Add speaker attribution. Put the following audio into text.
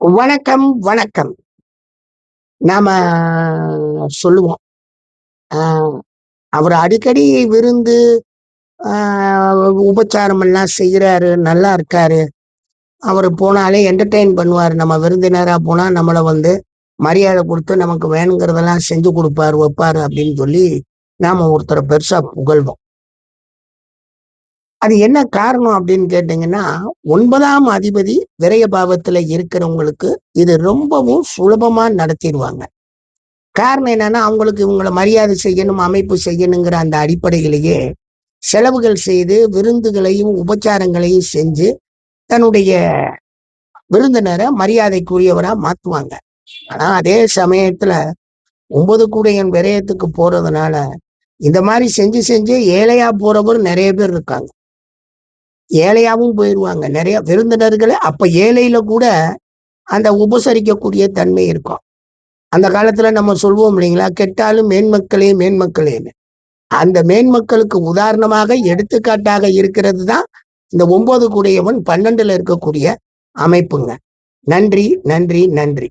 Speaker 1: வணக்கம், வணக்கம். நாம சொல்லுவோம். அவர் அடிக்கடி விருந்து, உபச்சாரம் எல்லாம் செய்யறாரு நல்லா இருக்காரு. அவர் போனாலே என்டர்டெயின் பண்ணுவாரு. நம்ம விருந்தினரா போனா நம்மள வந்து மரியாதை கொடுத்து நமக்கு வேணுங்கிறதெல்லாம் செஞ்சு கொடுப்பாரு வைப்பாரு அப்படின்னு சொல்லி நாம ஒருத்தரை பெருசா புகழ்வோம். அது என்ன காரணம் அப்படின்னு கேட்டீங்கன்னா, ஒன்பதாம் அதிபதி விரய பாவத்துல இருக்கிறவங்களுக்கு இது ரொம்பவும் சுலபமா நடத்திடுவாங்க காரணம் என்னன்னா, அவங்களுக்கு இவங்களை மரியாதை செய்யணும், அமைப்பு செய்யணுங்கிற அந்த அடிப்படையிலேயே செலவுகள் செய்து, விருந்துகளையும், உபச்சாரங்களையும் செஞ்சு, தன்னுடைய விருந்தினரை மரியாதைக்குரியவரா மாத்துவாங்க. ஆனா, அதே சமயத்துல ஒன்பது கூடையன் விரயத்துக்கு போறதுனால, இந்த மாதிரி செஞ்சு செஞ்சு ஏழையா போறவர் நிறைய பேர் இருக்காங்க. ஏழையாவும் போயிடுவாங்க நிறைய விருந்தினர்களை அப்ப ஏழையில கூட அந்த உபசரிக்கக்கூடிய தன்மை இருக்கும். அந்த காலத்துல நம்ம சொல்வோம் இல்லைங்களா? "கெட்டாலும் மேன்மக்களே மேன்மக்களேன்னு." அந்த மேன்மக்களுக்கு உதாரணமாக, எடுத்துக்காட்டாக இருக்கிறது தான் இந்த ஒன்பது கூடையவன் 12ல இருக்கக்கூடிய அமைப்புங்க. நன்றி, நன்றி, நன்றி.